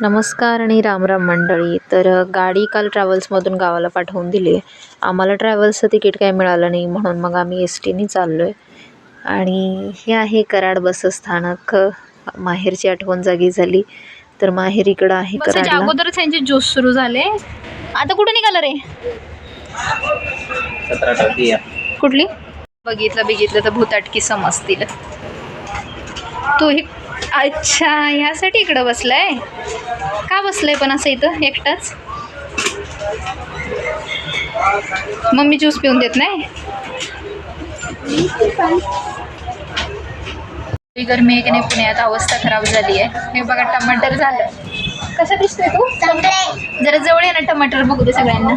नमस्कार आणि रामराम मंडळी. तर गाडी काल ट्रॅव्हल्समधून गावाला पाठवून दिली. आहे आम्हाला ट्रॅव्हल्सचं तिकीट काय मिळालं नाही म्हणून मग आम्ही एस टीने चाललो आहे आणि हे आहे कराड बस स्थानक माहेरची आठवण जागी झाली. तर माहेर इकडं आहे बसायच्या कराडला. अगोदरच यांचे जोश सुरू झाले. आता कुठं निघालं रे? सतरा टक्के कुठली? बघितलं बघितलं तर भूताटकी समजतील. तू हे अच्छा ह्यासाठी इकडं बसलाय? का बसलाय पण असं इथं एकटाच? मम्मी ज्यूस पिऊन देत नाही? गरमी आहे की नाही पुण्यात अवस्था खराब झाली आहे. हे बघा टमाटर झालं. कसा दिसतोय तू? जरा जवळ ये ना टमाटर बघू दे सगळ्यांना.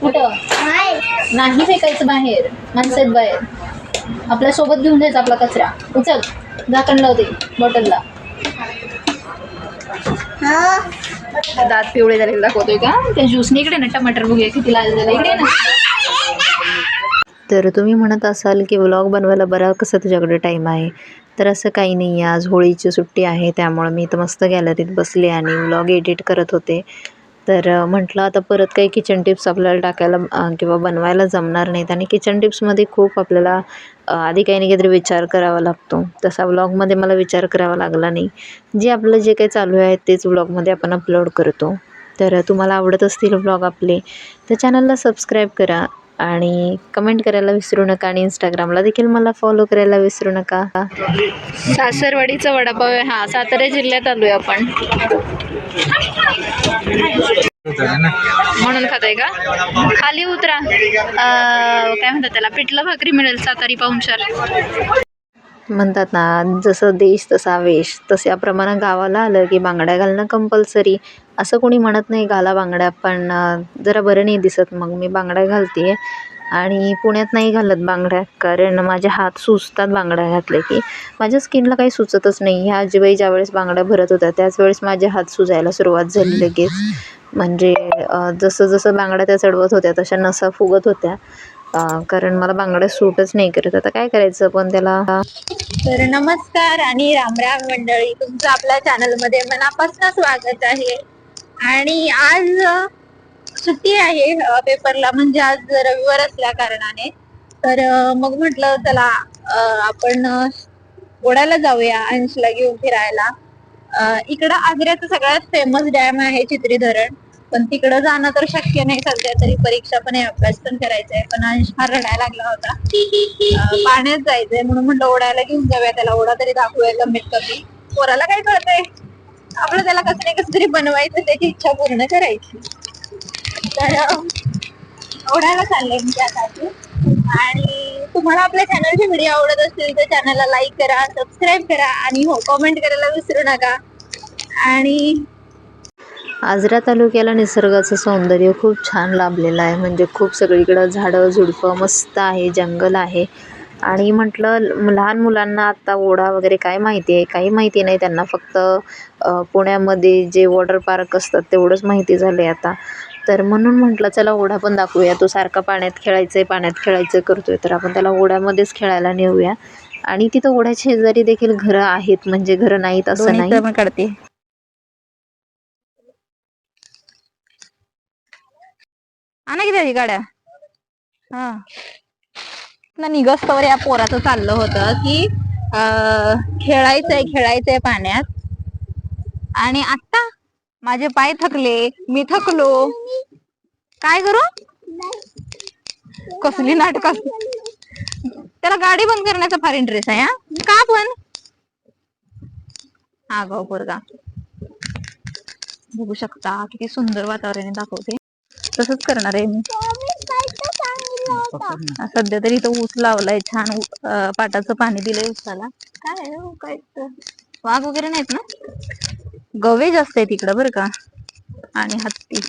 कुठं? नाही फेकायचं बाहेर माणसं आहेत बाहेर. आपल्यासोबत घेऊन जायचं आपला कचरा. उचल. झाकण लावते बॉटलला. दात पिवळे झालेले दाखवतोय का? त्या ज्यूसने इकडे ना टमाटर बघूया किती लाल झालं. इकडे ना. तर तुम्ही म्हणत असाल की व्लॉग बनवायला बरा कसं तुझ्याकडे टाईम आहे? तर असं काही नाही. आहे आज होळीची सुट्टी आहे त्यामुळं मी इथं मस्त गॅलरीत बसले आणि व्लॉग एडिट करत होते. तर म्हटलं आता परत काही किचन टिप्स आपल्याला टाकायला किंवा बनवायला जमणार नाहीत. आणि किचन टिप्समध्ये खूप आपल्याला आधी काही नाही काहीतरी विचार करावा लागतो. तसा व्लॉगमध्ये मला विचार करावा लागला नाही. जे आपलं जे काही चालू आहे तेच व्लॉगमध्ये आपण अपलोड करतो. तर तुम्हाला आवडत असतील व्लॉग आपले तर चॅनलला सबस्क्राईब करा. आणि कमेंट करायला विसरू नका आणि इंस्टाग्रामला देखील मला फॉलो करायला विसरू नका. सासरवाडीचा वडापाव आहे. हा सातारा जिल्ह्यात आलो आहे आपण. म्हणून खाताय का? खाली उतरा. काय म्हणतात त्याला? पिठलं भाकरी मिळेल सातारी पाहुणचार. म्हणतात ना जसं देश तसा वेश. तशाप्रमाणे गावाला आलं की बांगड्या घालणं कंपल्सरी असं कोणी म्हणत नाही घाला बांगड्या पण जरा बरं नाही दिसत. मग मी बांगड्या घालते आणि पुण्यात नाही घालत बांगड्या कारण माझे हात सुचतात बांगड्या घातले की. माझ्या स्किनला काही सुचतच नाही. ह्या आजीबाई ज्यावेळेस बांगड्या भरत होत्या त्याच वेळेस माझे हात सुजायला सुरुवात झाली लगेच. म्हणजे जसं जसं बांगड्या त्या चढवत होत्या तशा नसा फुगत होत्या. कारण मला बांगड्या सूटच नाही करत. आता काय करायचं पण त्याला? तर नमस्कार आणि रामराम मंडळी. तुमचं आपल्या चॅनलमध्ये मनापासून स्वागत आहे. आणि आज सुट्टी आहे पेपरला. म्हणजे आज रविवार असल्या कारणाने. तर मग म्हटलं चला आपण ओढायला जाऊया अंशला घेऊन फिरायला. इकडं आग्र्याचं सगळ्यात फेमस डॅम आहे चित्री धरण. पण तिकडं जाणं तर शक्य नाही. सध्या तरी परीक्षा पण आहे अभ्यास पण करायचा आहे. पण अंश फार रडायला लागला होता. पाण्यात जायचंय. म्हणून म्हटलं ओढायला घेऊन जाऊया. त्याला ओढा तरी दाखवूया कमीत कमी पोराला काय कळतंय? आपलं त्याला कसं नाही कसं तरी बनवायचं. त्याची इच्छा पूर्ण करायची. तर ओढायला चाललंय म्हणजे मी त्यासाठी आणि तुम्हाला आपल्या चॅनलचे व्हिडिओ आवडत असतील तर चॅनलला लाईक करा सबस्क्राईब करा आणि हो कमेंट करायला विसरू नका. आणि आजरा तालुक्याला निसर्गाचं सौंदर्य खूप छान लाभलेलं आहे. म्हणजे खूप सगळीकडं झाडं झुडपं मस्त आहे जंगल आहे. आणि म्हटलं लहान मुलांना आत्ता ओढा वगैरे काय माहिती आहे? काही माहिती नाही. त्यांना फक्त पुण्यामध्ये जे वॉटर पार्क असतात तेवढंच माहिती झालं आहे आता. तर म्हणून म्हटलं चला ओढा पण दाखवूया. तो सारखा पाण्यात खेळायचं आहे पाण्यात खेळायचं करतोय. तर आपण त्याला ओढ्यामध्येच खेळायला नेऊया. आणि तिथं ओढ्याच्या शेजारी देखील घरं आहेत. म्हणजे घरं नाहीत असं नाही. काढते. आणा किती गाड्या. हा. ना निघस्तवर या पोराचं चाललं होतं की खेळायचंय खेळायचंय पाण्यात. आणि आता माझे पाय थकले मी थकलो. काय करू? कसली नाटक त्याला गाडी बंद करण्याचा फार इंटरेस्ट आहे हा? का पण? हा गाव पोरगा. बघू शकता किती सुंदर वातावरण दाखवते. तसंच करणार आहे मी. सध्या तरी इथं ऊस लावलाय छान पाटाचं पाणी दिलंय ऊसाला. काय हो, काय? वाघ वगैरे नाहीत ना? गवे जास्त आहे तिकडं बरं का. आणि हत्ती.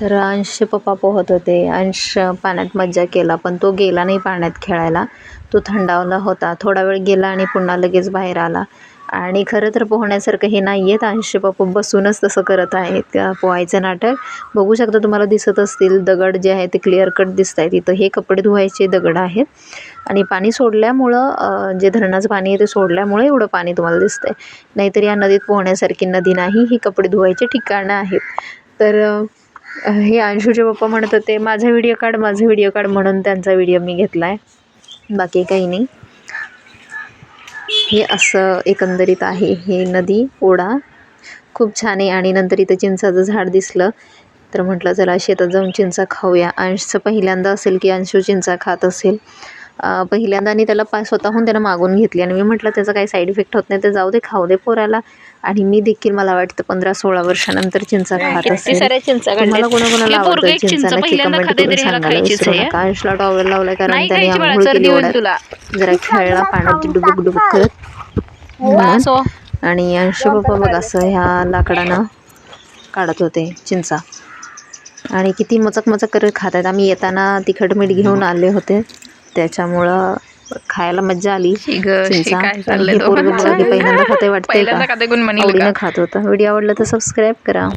तर अंश पप्पा पोहत होते. अंश पाण्यात मज्जा केला पण तो गेला नाही पाण्यात खेळायला. तो थंडावला होता. थोडा वेळ गेला आणि पुन्हा लगेच बाहेर आला. आणि खरं तर पोहण्यासारखं हे नाही आहेत अंशी पप्पा बसूनच तसं करत आहेत. त्या पोहायचं नाटक. बघू शकता तुम्हाला दिसत असतील दगड जे आहे ते क्लिअर कट दिसत आहेत इथं हे कपडे धुवायचे दगड आहेत. आणि पाणी सोडल्यामुळं जे धरणाचं पाणी आहे ते सोडल्यामुळे एवढं पाणी तुम्हाला दिसतंय. नाहीतर या नदीत पोहण्यासारखी नदी नाही. ही कपडे धुवायचे ठिकाणं आहेत. तर हे अंशूचे पप्पा म्हणत होते माझा व्हिडिओ काढ माझा व्हिडिओ काढ म्हणून त्यांचा व्हिडिओ मी घेतला आहे बाकी काही नाही. हे असं एकंदरीत आहे. हे नदी ओढा. खूप छान आहे आणि नंतर इथं चिंचाचं झाड दिसलं. तर म्हटलं चला शेतात जाऊन चिंचा खाऊया. अंशचं पहिल्यांदा असेल की अंशू चिंचा खात असेल. पहिल्यांदा आणि त्याला पा स्वतःहून त्यानं मागून घेतली. आणि मी म्हटलं त्याचा काही साईड इफेक्ट होत नाही तर जाऊ दे खाऊ दे पोराला. आणि मी देखील मला वाटतं पंधरा सोळा वर्षानंतर चिंचा खात साऱ्या चिंचा. कोणाकोणाला आवडतं नक्की कमेंट करून सांगायला विसरू. नका. अंशला टॉवेल लावलाय कारण त्याने आंघोळ केली जरा खेळला पाण्यात डुबुक डुबुक करत. आणि अंशू पप्पा बघ असं ह्या लाकडानं काढत होते चिंचा. आणि किती मचक मचक करत खात आहेत आम्ही येताना तिखट मीठ घेऊन आले होते. त्याच्यामुळं खायला मज्जा आली. चिंचा. पहिल्यांदा खाते पहिल्यांदा का? आवडीनं. खात होता. व्हिडिओ आवडला तर सबस्क्राईब करा.